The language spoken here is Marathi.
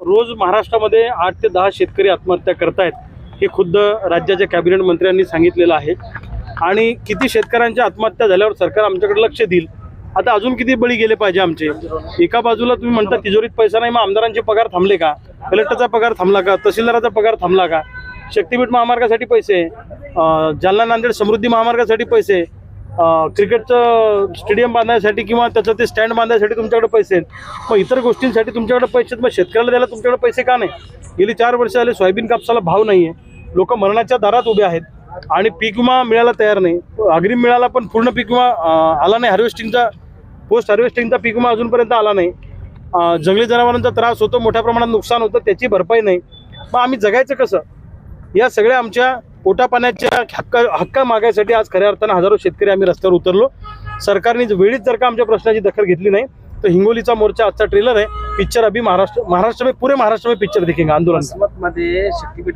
रोज महाराष्ट्रामध्ये आठ ते दहा शेतकरी आत्महत्या करतायत हे खुद्द राज्याच्या कॅबिनेट मंत्र्यांनी सांगितलेलं आहे. आणि किती शेतकऱ्यांच्या आत्महत्या झाल्यावर सरकार आमच्याकडे लक्ष देईल? आता अजून किती बळी गेले पाहिजे आमचे? एका बाजूला तुम्ही म्हणता तिजोरीत पैसा नाही मग आमदारांचे पगार थांबले का? कलेक्टरचा पगार थांबला का? तहसीलदाराचा पगार थांबला का? शक्तीपीठ महामार्गासाठी पैसे जालना नांदेड समृद्धी महामार्गासाठी पैसे क्रिकेटचं स्टेडियम बांधण्यासाठी किंवा त्याचं ते स्टँड बांधण्यासाठी तुमच्याकडे पैसे आहेत. मग इतर गोष्टींसाठी तुमच्याकडे पैसे आहेत. मग शेतकऱ्याला द्यायला तुमच्याकडे पैसे का नाही? गेली चार वर्ष झाले सोयाबीन कापसाला भाव नाही आहे लोक मरणाच्या दारात उभे आहेत. आणि पीक विमा मिळायला तयार नाही. अग्रिम मिळाला पण पूर्ण पीक विमा आला नाही. हार्वेस्टिंगचा पोस्ट हार्वेस्टिंगचा पीक विमा अजूनपर्यंत आला नाही. जंगली जनावरांचा त्रास होतो मोठ्या प्रमाणात नुकसान होतं त्याची भरपाई नाही. मग आम्ही जगायचं कसं? या सगळ्या आमच्या पोटापाण्याच्या हक्क हक्क मागायसाठी आज खऱ्या अर्थानं हजारो शेतकरी आम्ही रस्त्यावर उतरलो. सरकारने जर वेळीच जर का आमच्या प्रश्नाची दखल घेतली नाही तर हिंगोलीचा मोर्चा आजचा ट्रेलर आहे. पिक्चर अभी महाराष्ट्र महाराष्ट्र में पूरे महाराष्ट्र में पिक्चर देखील आंदोलन शक्तीपीठ